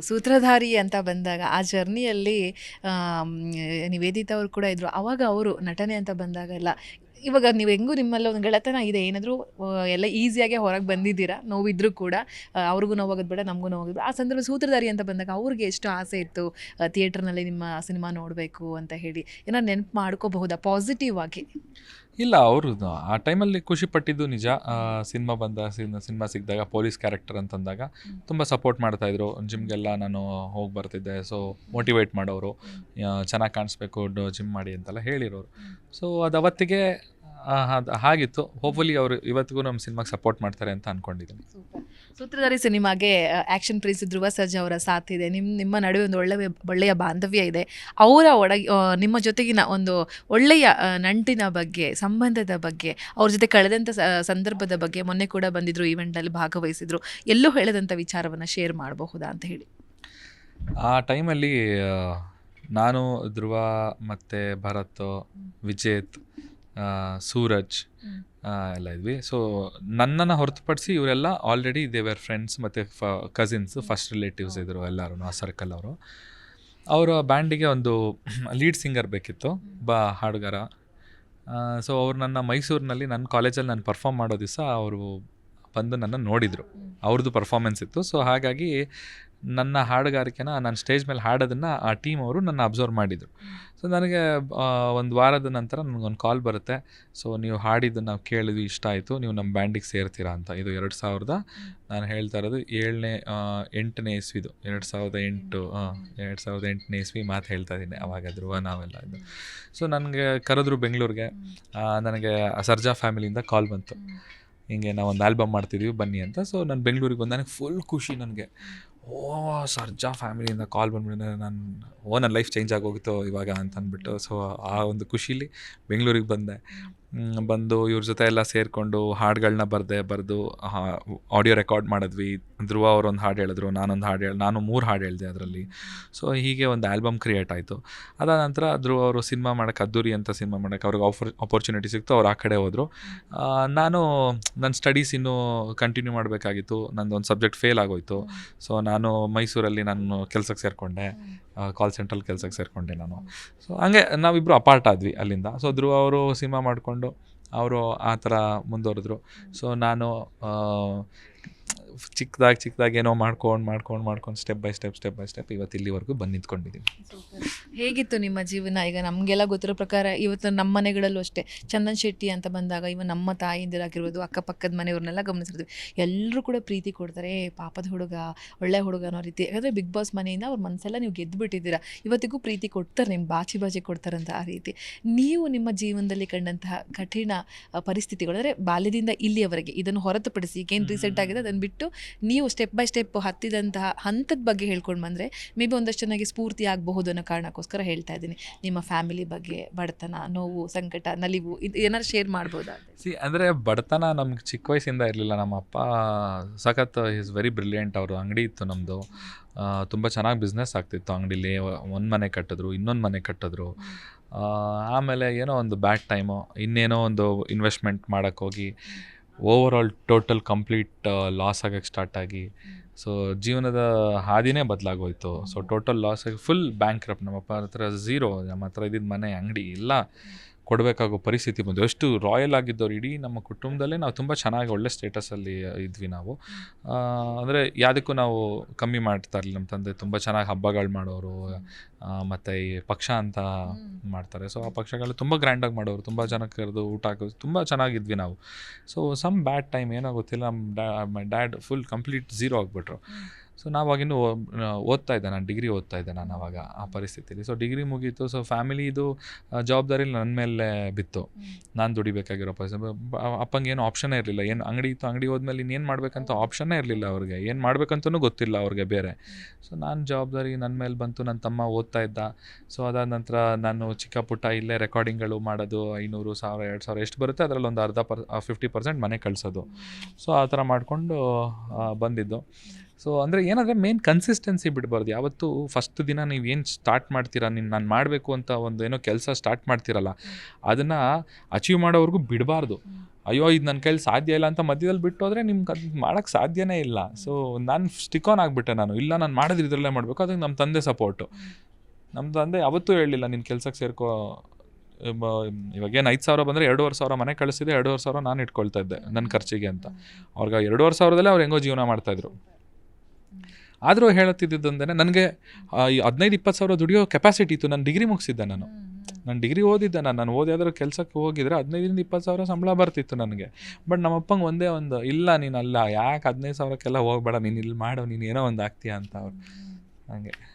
ಸೂತ್ರಧಾರಿ ಅಂತ ಬಂದಾಗ ಆ ಜರ್ನಿಯಲ್ಲಿ ನಿವೇದಿತಾ ಅವರು ಕೂಡ ಇದ್ರು. ಅವಾಗ ಅವರು ನಟನೆ ಅಂತ ಬಂದಾಗ ಎಲ್ಲ ಇವಾಗ ನೀವು ಹೆಂಗೂ ನಿಮ್ಮಲ್ಲಿ ಒಂದು ಗೆಳೆತನ ಇದೆ ಏನಾದರೂ ಎಲ್ಲ ಈಸಿಯಾಗಿ ಹೊರಗೆ ಬಂದಿದ್ದೀರಾ? ನೋವಿದ್ರೂ ಕೂಡ ಅವ್ರಿಗೂ ನೋವಾಗೋದು ಬೇಡ ನಮಗೂ ನೋವಾಗೋದು ಆ ಸಂದರ್ಭ ಸೂತ್ರಧಾರಿ ಅಂತ ಬಂದಾಗ ಅವ್ರಿಗೆ ಎಷ್ಟು ಆಸೆ ಇತ್ತು ಥಿಯೇಟ್ರ್ನಲ್ಲಿ ನಿಮ್ಮ ಸಿನಿಮಾ ನೋಡಬೇಕು ಅಂತ ಹೇಳಿ? ಏನೋ ನೆನಪು ಮಾಡ್ಕೋಬಹುದಾ ಪಾಸಿಟಿವ್ ಆಗಿ? ಇಲ್ಲ ಅವರು ಆ ಟೈಮಲ್ಲಿ ಖುಷಿ ಪಟ್ಟಿದ್ದು ನಿಜ. ಸಿನಿಮಾ ಬಂದ ಸಿನಿಮಾ ಸಿಕ್ಕಿದಾಗ ಪೊಲೀಸ್ ಕ್ಯಾರೆಕ್ಟರ್ ಅಂತಂದಾಗ ತುಂಬ ಸಪೋರ್ಟ್ ಮಾಡ್ತಾಯಿದ್ರು ಜಿಮ್ಗೆಲ್ಲ ನಾನು ಹೋಗಿ ಬರ್ತಿದ್ದೆ ಸೊ ಮೋಟಿವೇಟ್ ಮಾಡೋರು. ಚೆನ್ನಾಗಿ ಕಾಣಿಸ್ಬೇಕು ಜಿಮ್ ಮಾಡಿ ಅಂತೆಲ್ಲ ಹೇಳಿರೋರು. ಸೊ ಅದು ಅವತ್ತಿಗೆ ಹಾಗಿತ್ತು ಹೋಪ್ಫುಲಿ ಅವರು ಇವತ್ತಿಗೂ ನಮ್ಮ ಸಿನಿಮಾಗೆ ಸಪೋರ್ಟ್ ಮಾಡ್ತಾರೆ ಅಂತ ಅನ್ಕೊಂಡಿದ್ದೀನಿ ಸೂತ್ರಧಾರಿ ಸಿನಿಮಾಗೆ ಆಕ್ಷನ್ ಪ್ರೀಸ್ ಧ್ರುವ ಸರ್ಜಾ ಅವರ ಸಾಥ್ ಇದೆ. ನಿಮ್ಮ ನಿಮ್ಮ ನಡುವೆ ಒಂದು ಒಳ್ಳೆಯ ಒಳ್ಳೆಯ ಬಾಂಧವ್ಯ ಇದೆ. ಅವರ ಒಡಗಿ ನಿಮ್ಮ ಜೊತೆಗಿನ ಒಂದು ಒಳ್ಳೆಯ ನಂಟಿನ ಬಗ್ಗೆ ಸಂಬಂಧದ ಬಗ್ಗೆ ಅವ್ರ ಜೊತೆ ಕಳೆದಂಥ ಸಂದರ್ಭದ ಬಗ್ಗೆ ಮೊನ್ನೆ ಕೂಡ ಬಂದಿದ್ರು ಈವೆಂಟಲ್ಲಿ ಭಾಗವಹಿಸಿದ್ರು. ಎಲ್ಲೂ ಹೇಳದಂಥ ವಿಚಾರವನ್ನು ಶೇರ್ ಮಾಡಬಹುದಾ ಅಂತ ಹೇಳಿ. ಆ ಟೈಮಲ್ಲಿ ನಾನು ಧ್ರುವ ಮತ್ತು ಭರತ್ ವಿಜೇತ್ ಸೂರಜ್ ಎಲ್ಲ ಇದ್ವಿ. ಸೊ ನನ್ನನ್ನು ಹೊರತುಪಡಿಸಿ ಇವರೆಲ್ಲ ಆಲ್ರೆಡಿ ದೇವರ್ ಫ್ರೆಂಡ್ಸ್ ಮತ್ತು ಫ ಕಸಿನ್ಸ್ ಫಸ್ಟ್ ರಿಲೇಟಿವ್ಸ್ ಇದ್ದರು ಎಲ್ಲರೂ ಆ ಸರ್ಕಲ್ ಅವರು. ಅವರ ಬ್ಯಾಂಡಿಗೆ ಒಂದು ಲೀಡ್ ಸಿಂಗರ್ ಬೇಕಿತ್ತು ಬ ಹಾಡುಗಾರ. ಸೊ ಅವ್ರು ನನ್ನ ಮೈಸೂರಿನಲ್ಲಿ ನನ್ನ ಕಾಲೇಜಲ್ಲಿ ನಾನು ಪರ್ಫಾರ್ಮ್ ಮಾಡೋ ದಿವಸ ಅವರು ಬಂದು ನನ್ನ ನೋಡಿದರು. ಅವ್ರದ್ದು ಪರ್ಫಾಮೆನ್ಸ್ ಇತ್ತು. ಸೊ ಹಾಗಾಗಿ ನನ್ನ ಹಾಡುಗಾರಿಕೆನ ನಾನು ಸ್ಟೇಜ್ ಮೇಲೆ ಹಾಡೋದನ್ನು ಆ ಟೀಮ್ ಅವರು ನನ್ನ ಅಬ್ಸರ್ವ್ ಮಾಡಿದರು. ಸೊ ನನಗೆ ಒಂದು ವಾರದ ನಂತರ ನನಗೊಂದು ಕಾಲ್ ಬರುತ್ತೆ. ಸೊ ನೀವು ಹಾಡಿದ್ದು ನಾವು ಕೇಳಿದ್ವಿ, ಇಷ್ಟ ಆಯಿತು, ನೀವು ನಮ್ಮ ಬ್ಯಾಂಡಿಗೆ ಸೇರ್ತೀರಾ ಅಂತ. ಇದು ಎರಡು ಸಾವಿರದ, ನಾನು ಹೇಳ್ತಾ ಇರೋದು ಏಳನೇ ಎಂಟನೇ ಇಸ್ವಿದು. ಎರಡು ಸಾವಿರದ ಎಂಟು ಎರಡು ಸಾವಿರದ ಎಂಟನೇ ಇಸ್ವಿ ಮಾತು ಹೇಳ್ತಾ ಇದ್ದೀನಿ ಅವಾಗ ಧ್ರುವ ನಾವೆಲ್ಲ ಇದು. ಸೊ ನನಗೆ ಕರೆದ್ರು ಬೆಂಗಳೂರಿಗೆ. ನನಗೆ ಸರ್ಜಾ ಫ್ಯಾಮಿಲಿಯಿಂದ ಕಾಲ್ ಬಂತು. ಹಿಂಗೆ ನಾವೊಂದು ಆಲ್ಬಮ್ ಮಾಡ್ತಿದ್ದೀವಿ ಬನ್ನಿ ಅಂತ. ಸೊ ನಾನು ಬೆಂಗಳೂರಿಗೆ ಬಂದು, ನನಗೆ ಫುಲ್ ಖುಷಿ ನನಗೆ. ಓ ಸರ್ಜಾ ಫ್ಯಾಮಿಲಿಯಿಂದ ಕಾಲ್ ಬಂದ್ಬಿಟ್ಟು ನಾನು ಓ ನನ್ನ ಲೈಫ್ ಚೇಂಜ್ ಆಗೋಗಿತ್ತು ಇವಾಗ ಅಂತ ಅಂದ್ಬಿಟ್ಟು ಸೊ ಆ ಒಂದು ಖುಷೀಲಿ ಬೆಂಗಳೂರಿಗೆ ಬಂದೆ. ಬಂದು ಇವ್ರ ಜೊತೆ ಎಲ್ಲ ಸೇರಿಕೊಂಡು ಹಾಡುಗಳನ್ನ ಬರೆದೆ, ಬರೆದು ಆಡಿಯೋ ರೆಕಾರ್ಡ್ ಮಾಡಿದ್ವಿ. ಧ್ರುವ ಅವರೊಂದು ಹಾಡು ಹೇಳಿದ್ರು, ನಾನೊಂದು ಹಾಡು ಹೇಳಿ, ನಾನು ಮೂರು ಹಾಡು ಹೇಳಿದೆ ಅದರಲ್ಲಿ. ಸೊ ಹೀಗೆ ಒಂದು ಆಲ್ಬಮ್ ಕ್ರಿಯೇಟ್ ಆಯಿತು. ಅದಾದ ನಂತರ ಧ್ರುವ ಅವರು ಸಿನಿಮಾ ಮಾಡೋಕ್ಕೆ ಅದ್ದೂರಿ ಅಂತ ಸಿನಿಮಾ ಮಾಡೋಕ್ಕೆ ಅವ್ರಿಗೆ ಆಫರ್ ಅಪರ್ಚುನಿಟಿ ಸಿಕ್ತು, ಅವ್ರು ಆ ಕಡೆ ಹೋದರು. ನಾನು ನನ್ನ ಸ್ಟಡೀಸ್ ಇನ್ನೂ ಕಂಟಿನ್ಯೂ ಮಾಡಬೇಕಾಗಿತ್ತು. ನಂದು ಒಂದು ಸಬ್ಜೆಕ್ಟ್ ಫೇಲ್ ಆಗೋಯ್ತು. ಸೊ ನಾನು ಮೈಸೂರಲ್ಲಿ ನಾನು ಕೆಲಸಕ್ಕೆ ಸೇರಿಕೊಂಡೆ. ಕಾಲ್ ಸೆಂಟ್ರಲ್ಲಿ ಕೆಲಸಕ್ಕೆ ಸೇರಿಕೊಂಡೆ ನಾನು. ಸೊ ಹಂಗೆ ನಾವಿಬ್ಬರು ಅಪಾರ್ಟ್ ಆದ್ವಿ ಅಲ್ಲಿಂದ. ಸೊ ಧ್ರುವ ಅವರು ಸಿನಿಮಾ ಮಾಡಿಕೊಂಡು, ಅವರು ಆ ಥರ ಮುಂದುವರೆದ್ರು. ಸೊ ನಾನು ಚಿಕ್ಕದಾಗಿ ಚಿಕ್ಕದಾಗಿ ಏನೋ ಮಾಡ್ಕೊಂಡು ಮಾಡ್ಕೊಂಡು ಮಾಡ್ಕೊಂಡು step by step step by step ಇವತ್ತು ಇಲ್ಲಿವರೆಗೂ ಬಂದು ನಿಂತ್ಕೊಂಡಿದ್ದೀನಿ ಹೇಗಿತ್ತು ನಿಮ್ಮ ಜೀವನ? ಈಗ ನಮಗೆಲ್ಲ ಗೊತ್ತಿರೋ ಪ್ರಕಾರ ಇವತ್ತು ನಮ್ಮ ಮನೆಗಳಲ್ಲೂ ಅಷ್ಟೇ. ಚಂದನ್ ಶೆಟ್ಟಿ ಅಂತ ಬಂದಾಗ ಇವ ನಮ್ಮ ತಾಯಿಂದಿರಾಗಿರ್ಬೋದು ಅಕ್ಕಪಕ್ಕದ ಮನೆಯವ್ರನ್ನೆಲ್ಲ ಗಮನಿಸಿರ್ತೀವಿ. ಎಲ್ಲರೂ ಕೂಡ ಪ್ರೀತಿ ಕೊಡ್ತಾರೆ ಪಾಪದ ಹುಡುಗ ಒಳ್ಳೆ ಹುಡುಗ ಅನ್ನೋ ರೀತಿ. ಯಾಕಂದರೆ ಬಿಗ್ ಬಾಸ್ ಮನೆಯಿಂದ ಅವ್ರ ಮನಸ್ಸೆಲ್ಲ ನೀವು ಗೆದ್ದು ಬಿಟ್ಟಿದ್ದೀರಾ ಇವತ್ತಿಗೂ ಪ್ರೀತಿ ಕೊಡ್ತಾರೆ ನಿಮ್ಮ ಬಾಚಿ ಬಾಚಿ ಕೊಡ್ತಾರಂತ ಆ ರೀತಿ. ನೀವು ನಿಮ್ಮ ಜೀವನದಲ್ಲಿ ಕಂಡಂತಹ ಕಠಿಣ ಪರಿಸ್ಥಿತಿಗಳು ಅಂದರೆ ಬಾಲ್ಯದಿಂದ ಇಲ್ಲಿಯವರೆಗೆ ಇದನ್ನು ಹೊರತುಪಡಿಸಿ ಈಗೇನು ರೀಸೆಂಟ್ ಆಗಿದೆ ಅದನ್ನು ಬಿಟ್ಟು ನೀವು ಸ್ಟೆಪ್ ಬೈ ಸ್ಟೆಪ್ ಹತ್ತಿದಂತಹ ಹಂತದ ಬಗ್ಗೆ ಹೇಳ್ಕೊಂಡು ಬಂದರೆ ಮೇ ಬಿ ಒಂದಷ್ಟು ಚೆನ್ನಾಗಿ ಸ್ಫೂರ್ತಿ ಆಗಬಹುದು ಅನ್ನೋ ಕಾರಣಕ್ಕೋಸ್ಕರ ಹೇಳ್ತಾ ಇದ್ದೀನಿ. ನಿಮ್ಮ ಫ್ಯಾಮಿಲಿ ಬಗ್ಗೆ ಬಡತನ, ನೋವು, ಸಂಕಟ, ನಲಿವು ಇದು ಏನಾದ್ರು ಶೇರ್ ಮಾಡ್ಬೋದಾ? ಸಿ ಅಂದರೆ ಬಡತನ ನಮ್ಗೆ ಚಿಕ್ಕ ವಯಸ್ಸಿಂದ ಇರಲಿಲ್ಲ. ನಮ್ಮ ಅಪ್ಪ ಸಖತ್ ಈಸ್ ವೆರಿ ಬ್ರಿಲಿಯಂಟ್ ಅವರು. ಅಂಗಡಿ ಇತ್ತು ನಮ್ಮದು ತುಂಬ ಚೆನ್ನಾಗಿ ಬಿಸ್ನೆಸ್ ಆಗ್ತಿತ್ತು ಅಂಗಡಿಲಿ. ಒಂದು ಮನೆ ಕಟ್ಟಿದ್ರು, ಇನ್ನೊಂದು ಮನೆ ಕಟ್ಟಿದ್ರು. ಆಮೇಲೆ ಏನೋ ಒಂದು ಬ್ಯಾಡ್ ಟೈಮು ಇನ್ನೇನೋ ಒಂದು ಇನ್ವೆಸ್ಟ್ಮೆಂಟ್ ಮಾಡೋಕ್ಕೆ ಹೋಗಿ. Overall total complete loss ಆಗಕ್ಕೆ ಸ್ಟಾರ್ಟ್ ಆಗಿ ಸೊ ಜೀವನದ ಹಾದಿನೇ ಬದಲಾಗೋಯ್ತು. ಸೊ ಟೋಟಲ್ ಲಾಸ್ ಆಗಿ ಫುಲ್ ಬ್ಯಾಂಕ್ ರಪ್ ನಮ್ಮಪ್ಪ ಹತ್ರ ಝೀರೋ ನಮ್ಮ ಹತ್ರ ಇದ್ದಿದ್ದ ಮನೆ ಅಂಗಡಿ ಎಲ್ಲ ಕೊಡಬೇಕಾಗೋ ಪರಿಸ್ಥಿತಿ ಬಂದು ಎಷ್ಟು ರಾಯಲ್ ಆಗಿದ್ದವ್ರು ಇಡೀ ನಮ್ಮ ಕುಟುಂಬದಲ್ಲೇ ನಾವು ತುಂಬ ಚೆನ್ನಾಗಿ ಒಳ್ಳೆ ಸ್ಟೇಟಸಲ್ಲಿ ಇದ್ವಿ ನಾವು. ಅಂದರೆ ಯಾವುದಕ್ಕೂ ನಾವು ಕಮ್ಮಿ ಮಾಡ್ತಾ ಇರಲಿಲ್ಲ. ನಮ್ಮ ತಂದೆ ತುಂಬ ಚೆನ್ನಾಗಿ ಹಬ್ಬಗಳು ಮಾಡೋರು ಮತ್ತು ಈ ಪಕ್ಷ ಅಂತ ಮಾಡ್ತಾರೆ. ಸೊ ಆ ಪಕ್ಷಗಳು ತುಂಬ ಗ್ರ್ಯಾಂಡಾಗಿ ಮಾಡೋರು ತುಂಬ ಜನಕ್ಕೆ ಕರೆದು ಊಟ ಹಾಕೋದು ತುಂಬ ಚೆನ್ನಾಗಿದ್ವಿ ನಾವು. ಸೊ ಸಮ್ ಬ್ಯಾಡ್ ಟೈಮ್ ಏನೋ ಗೊತ್ತಿಲ್ಲ ನಮ್ಮ ಡ್ಯಾ my dad full complete zero ಆಗಿಬಿಟ್ರು. nosotros. So ನಾವಾಗಿನ್ನು ಓದ್ತಾ ಇದ್ದೆ. ನಾನು ಡಿಗ್ರಿ ಓದ್ತಾ ಇದ್ದೆ ನಾನು ಅವಾಗ ಆ ಪರಿಸ್ಥಿತಿಯಲ್ಲಿ ಸೊ ಡಿಗ್ರಿ ಮುಗೀತು. ಸೊ ಫ್ಯಾಮಿಲಿದು ಜವಾಬ್ದಾರಿ ನನ್ನ ಮೇಲೆ ಬಿತ್ತು. ನಾನು ದುಡಿಬೇಕಾಗಿರೋ ಪರಿಸ್ಥಿತಿ. ಅಪ್ಪಂಗೆ ಏನು ಆಪ್ಷನ್ನೇ ಇರಲಿಲ್ಲ. ಏನು ಅಂಗಡಿ ಇತ್ತು ಅಂಗಡಿ ಹೋದ್ಮೇಲೆ ಇನ್ನೇನು ಮಾಡಬೇಕಂತ ಆಪ್ಷನ್ನೇ ಇರಲಿಲ್ಲ ಅವ್ರಿಗೆ. ಏನು ಮಾಡಬೇಕಂತನೂ ಗೊತ್ತಿಲ್ಲ ಅವ್ರಿಗೆ ಬೇರೆ. ಸೊ ನಾನು ಜವಾಬ್ದಾರಿ ನನ್ನ ಮೇಲೆ ಬಂತು. ನನ್ನ ತಮ್ಮ ಓದ್ತಾ ಇದ್ದ. ಸೊ ಅದಾದ ನಂತರ ನಾನು ಚಿಕ್ಕ ಪುಟ್ಟ ಇಲ್ಲೇ ರೆಕಾರ್ಡಿಂಗ್ಗಳು ಮಾಡೋದು ಐನೂರು ಸಾವಿರ ಎರಡು ಸಾವಿರ ಎಷ್ಟು ಬರುತ್ತೆ? ಅದರಲ್ಲಿ ಒಂದು ಅರ್ಧ ಪರ್ ಫಿಫ್ಟಿ ಪರ್ಸೆಂಟ್ ಮನೆ ಕಳಿಸೋದು. ಸೊ ಆ ಥರ ಮಾಡಿಕೊಂಡು ಬಂದಿದ್ದು. ಸೊ ಅಂದರೆ ಏನಂದರೆ ಮೇನ್ ಕನ್ಸಿಸ್ಟೆನ್ಸಿ ಬಿಡಬಾರ್ದು. ಯಾವತ್ತು ಫಸ್ಟ್ ದಿನ ನೀವು ಏನು ಸ್ಟಾರ್ಟ್ ಮಾಡ್ತೀರಾ, ನೀನು ನಾನು ಮಾಡಬೇಕು ಅಂತ ಒಂದು ಏನೋ ಕೆಲಸ ಸ್ಟಾರ್ಟ್ ಮಾಡ್ತೀರಲ್ಲ, ಅದನ್ನು ಅಚೀವ್ ಮಾಡೋವರೆಗೂ ಬಿಡಬಾರ್ದು. ಅಯ್ಯೋ, ಇದು ನನ್ನ ಕೈಲಿ ಸಾಧ್ಯ ಇಲ್ಲ ಅಂತ ಮಧ್ಯದಲ್ಲಿ ಬಿಟ್ಟು ಹೋದರೆ ನಿಮ್ಗೆ ಅದು ಮಾಡೋಕ್ಕೆ ಸಾಧ್ಯನೇ ಇಲ್ಲ. ಸೊ ನಾನು ಸ್ಟಿಕ್ ಆನ್ ಆಗಿಬಿಟ್ಟೆ ನಾನು. ಇಲ್ಲ, ನಾನು ಮಾಡಿದ್ರೆ ಇದರಲ್ಲೇ ಮಾಡಬೇಕು. ಅದಕ್ಕೆ ನಮ್ಮ ತಂದೆ ಸಪೋರ್ಟು ನಮ್ಮ ತಂದೆ ಯಾವತ್ತೂ ಹೇಳಲಿಲ್ಲ ನಿನ್ನ ಕೆಲ್ಸಕ್ಕೆ ಸೇರ್ಕೋ. ಇವಾಗೇನು ಐದು ಸಾವಿರ ಬಂದರೆ ಎರಡೂವರೆ ಸಾವಿರ ಮನೆ ಕಳಿಸಿದೆ, ಎರಡೂವರೆ ಸಾವಿರ ನಾನು ಇಟ್ಕೊಳ್ತಾ ಇದ್ದೆ ನನ್ನ ಖರ್ಚಿಗೆ ಅಂತ. ಅವ್ರಿಗೆ ಎರಡೂವರೆ ಸಾವಿರದಲ್ಲೇ ಅವ್ರು ಹೆಂಗೋ ಜೀವನ ಮಾಡ್ತಾಯಿದ್ರು ಆದರೂ ಹೇಳುತ್ತಿದ್ದಂದರೆ ನನಗೆ ಹದಿನೈದು ಇಪ್ಪತ್ತು ಸಾವಿರ ದುಡಿಯೋ ಕೆಪಾಸಿಟಿ ಇತ್ತು. ನಾನು ಡಿಗ್ರಿ ಮುಗಿಸಿದ್ದೆ ನಾನು. ನಾನು ಡಿಗ್ರಿ ಓದಿದ್ದೆ ನಾನು. ನಾನು ಓದಿಯಾದ್ರೂ ಕೆಲಸಕ್ಕೆ ಹೋಗಿದ್ರೆ ಹದಿನೈದರಿಂದ ಇಪ್ಪತ್ತು ಸಾವಿರ ಸಂಬಳ ಬರ್ತಿತ್ತು ನನಗೆ. ಬಟ್ ನಮ್ಮಪ್ಪಂಗೆ ಒಂದೇ ಒಂದು ಇಲ್ಲ ನೀನು ಅಲ್ಲ ಯಾಕೆ ಹದಿನೈದು ಸಾವಿರಕ್ಕೆಲ್ಲ ಹೋಗ್ಬೇಡ ನೀನು ಇಲ್ಲಿ ಮಾಡು ನೀನು ಏನೋ ಒಂದು ಆಗ್ತೀಯ ಅಂತ ಅವ್ರು. ಹಂಗೆ.